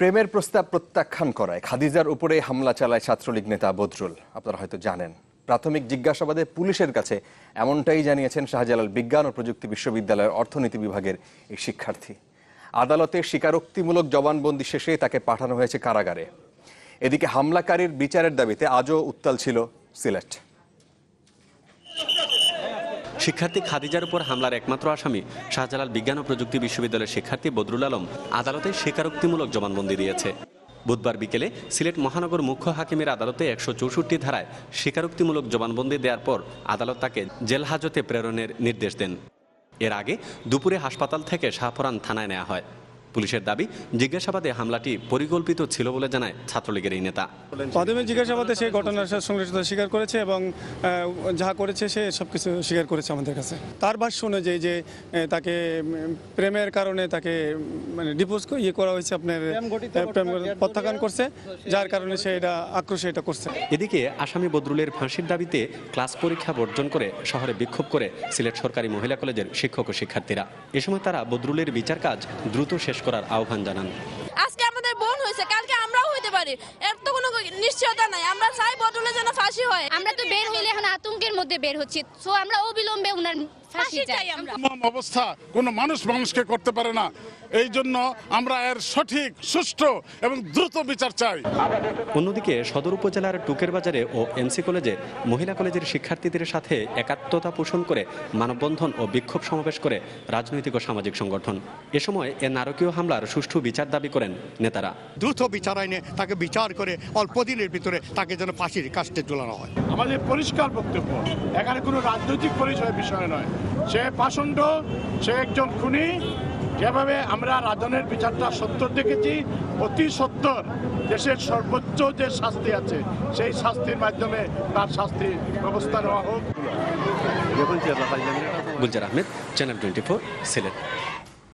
প্রেমের প্রস্তাব প্রত্যাখ্যান করায়। খাদিজার উপরে হামলা চালায় ছাত্রলীগ নেতা বদরুল। আপনারা হয়তো জানেন, প্রাথমিক জিজ্ঞাসাবাদে পুলিশের কাছে এমনটাই জানিয়েছেন শাহজালাল বিজ্ঞান ও প্রযুক্তি বিশ্ববিদ্যালয়ের অর্থনীতি বিভাগের এই শিক্ষার্থী। আদালতে স্বীকারোক্তিমূলক জবানবন্দি শেষে তাকে পাঠানো হয়েছে কারাগারে। এদিকে হামলাকারীর বিচারের দাবিতে আজও উত্তাল ছিল সিলেট। শিক্ষার্থী খাদিজার উপর হামলার একমাত্র আসামি শাহজালাল বিজ্ঞান ও প্রযুক্তি বিশ্ববিদ্যালয়ের শিক্ষার্থী বদরুল আলম আদালতে স্বীকারোক্তিমূলক জবানবন্দি দিয়েছে। বুধবার বিকেলে সিলেট মহানগর মুখ্য হাকিমের আদালতে একশো চৌষট্টি ধারায় স্বীকারোক্তিমূলক জবানবন্দি দেওয়ার পর আদালত তাকে জেল হাজতে প্রেরণের নির্দেশ দেন। এর আগে দুপুরে হাসপাতাল থেকে শাহপরান থানায় নেওয়া হয়। পুলিশের দাবি জিজ্ঞাসাবাদে হামলাটি পরিকল্পিত ছিল বলে জানায় ছাত্রলীগের এই নেতা। প্রাথমিক জিজ্ঞাসাবাদে সে ঘটনার সাথে সংশ্লিষ্ট স্বীকার করেছে এবং যা করেছে সে সব কিছু স্বীকার করেছে আমাদের কাছে। তার ভাষ্য অনুযায়ী যে তাকে প্রেমের কারণে তাকে মানে ডিপোজ ইয়ে করা হয়েছে আপনার প্রেম প্রত্যাখ্যান করছে যার কারণে সে এটা আক্রোশে এটা করছে। এদিকে আসামি বদরুলের ফাঁসির দাবিতে ক্লাস পরীক্ষা বর্জন করে শহরে বিক্ষোভ করে সিলেট সরকারি মহিলা কলেজের শিক্ষক ও শিক্ষার্থীরা। এ সময় তারা বদরুলের বিচার কাজ দ্রুত শেষ করার আহ্বান জানান। আজকে আমাদের বোন হয়েছে কালকে আমরাও হইতে পারি। এর তো কোনো নিশ্চয়তা নাই আমরা চাই বদলে যেন ফাঁসি হয়। আমরা তো বের হইলে এখন আতঙ্কের মধ্যে বের হচ্ছি সো আমরা অবিলম্বে উনার অবস্থা কোনো মানুষ মানুষকে করতে পারে না। এই জন্য আমরা এর সঠিক সুষ্ঠু এবং দ্রুত বিচার চাই। অন্যদিকে সদর উপজেলার টুকের বাজারে ও এমসি কলেজে মহিলা কলেজের শিক্ষার্থীদের সাথে একাত্মতা পোষণ করে মানববন্ধন ও বিক্ষোভ সমাবেশ করে রাজনৈতিক ও সামাজিক সংগঠন। এ সময় এ নারকীয় হামলার সুষ্ঠু বিচার দাবি করেন নেতারা। দ্রুত বিচার আইনে তাকে বিচার করে অল্প দিনের ভিতরে তাকে যেন ফাঁসির কাস্টে ঝুলানো হয়। আমাদের পরিষ্কার বক্তব্য এখানে কোনো রাজনৈতিক পরিচয় বিষয় নয়। সে পাষণ্ড সে একজন খুনি যেভাবে আমরা রাজনের বিচারটা সত্তর দেখেছি অতি সত্তর দেশের সর্বোচ্চ যে শাস্তি আছে সেই শাস্তির মাধ্যমে তার শাস্তি ব্যবস্থা নেওয়া হোক। Gulzar Ahmed channel twenty four Sylhet.